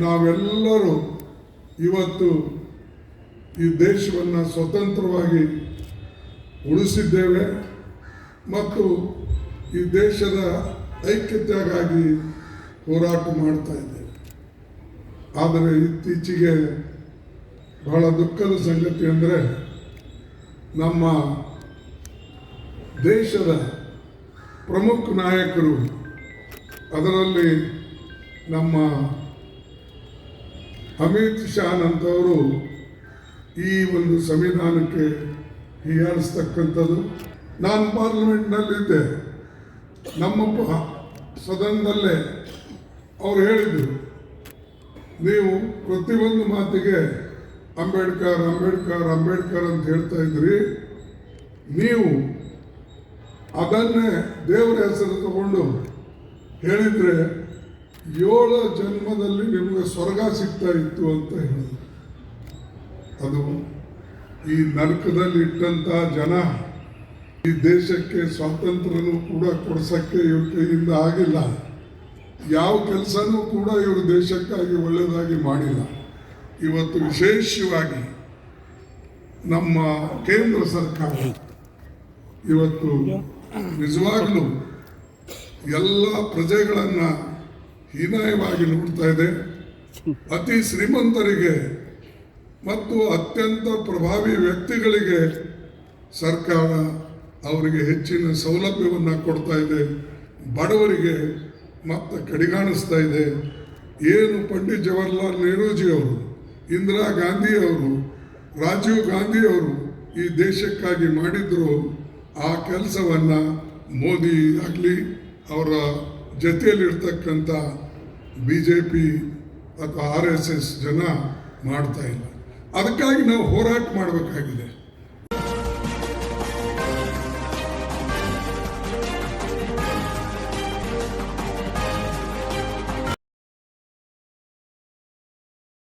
ನಾವೆಲ್ಲರೂ ಇವತ್ತು ಈ ದೇಶವನ್ನು ಸ್ವತಂತ್ರವಾಗಿ ಉಳಿಸಿದ್ದೇವೆ ಮತ್ತು ಈ ದೇಶದ ಐಕ್ಯತೆಗಾಗಿ ಹೋರಾಟ ಮಾಡ್ತಾ ಇದ್ದೇವೆ. ಆದರೆ ಇತ್ತೀಚೆಗೆ ಬಹಳ ದುಃಖದ ಸಂಗತಿ ಅಂದರೆ ನಮ್ಮ ದೇಶದ ಪ್ರಮುಖ ನಾಯಕರು ಅದರಲ್ಲಿ ನಮ್ಮ ಅಮಿತ್ ಶಾನಂತವರು ಈ ಒಂದು ಸಂವಿಧಾನಕ್ಕೆ ಹೀಯಾಳಿಸ್ತಕ್ಕಂಥದ್ದು. ನಾನು ಪಾರ್ಲಿಮೆಂಟ್ನಲ್ಲಿದ್ದೆ. ನಮ್ಮ ಸದನದಲ್ಲೇ ಅವ್ರು ಹೇಳಿದರು, ನೀವು ಪ್ರತಿಯೊಂದು ಮಾತಿಗೆ ಅಂಬೇಡ್ಕರ್ ಅಂಬೇಡ್ಕರ್ ಅಂಬೇಡ್ಕರ್ ಅಂತ ಹೇಳ್ತಾ ಇದ್ರಿ. ನೀವು ಅದನ್ನೇ ದೇವರ ಹೆಸರು ತಗೊಂಡು ಹೇಳಿದರೆ ಏಳು ಜನ್ಮದಲ್ಲಿ ನಿಮಗೆ ಸ್ವರ್ಗ ಸಿಗ್ತಾ ಇತ್ತು ಅಂತ ಹೇಳಿದ್ರು ಅದು ಈ ನರಕದಲ್ಲಿ ಇಟ್ಟಂತ ಜನ ಈ ದೇಶಕ್ಕೆ ಸ್ವಾತಂತ್ರ್ಯನೂ ಕೂಡ ಕೊಡ್ಸಕ್ಕೆ ಇವ್ರ ಕೈಯಿಂದ ಆಗಿಲ್ಲ. ಯಾವ ಕೆಲಸನೂ ಕೂಡ ಇವರು ದೇಶಕ್ಕಾಗಿ ಒಳ್ಳೆಯದಾಗಿ ಮಾಡಿಲ್ಲ. ಇವತ್ತು ವಿಶೇಷವಾಗಿ ನಮ್ಮ ಕೇಂದ್ರ ಸರ್ಕಾರ ಇವತ್ತು ನಿಜವಾಗಲೂ ಎಲ್ಲ ಪ್ರಜೆಗಳನ್ನು ಹೀನಾಯವಾಗಿ ನೋಡ್ತಾ ಇದೆ. ಅತಿ ಶ್ರೀಮಂತರಿಗೆ ಮತ್ತು ಅತ್ಯಂತ ಪ್ರಭಾವಿ ವ್ಯಕ್ತಿಗಳಿಗೆ ಸರ್ಕಾರ ಅವರಿಗೆ ಹೆಚ್ಚಿನ ಸೌಲಭ್ಯವನ್ನು ಕೊಡ್ತಾ ಇದೆ. ಬಡವರಿಗೆ ಮತ್ತೆ ಕಡಿಗಾಣಿಸ್ತಾ ಇದೆ. ಏನು ಪಂಡಿತ್ ಜವಾಹರ್ಲಾಲ್ ನೆಹರೂಜಿ ಅವರು, ಇಂದಿರಾ ಗಾಂಧಿ ಅವರು, ರಾಜೀವ್ ಗಾಂಧಿ ಅವರು ಈ ದೇಶಕ್ಕಾಗಿ ಮಾಡಿದ್ರು, ಆ ಕೆಲಸವನ್ನು ಮೋದಿ ಆಗಲಿ, ಅವರ ಜೊತೆಯಲ್ಲಿರ್ತಕ್ಕಂಥ ಬಿ ಜೆ ಪಿ ಅಥವಾ ಆರ್ ಎಸ್ ಎಸ್ ಜನ ಮಾಡ್ತಾ ಇಲ್ಲ. ಅದಕ್ಕಾಗಿ ನಾವು ಹೋರಾಟ ಮಾಡಬೇಕಾಗಿದೆ.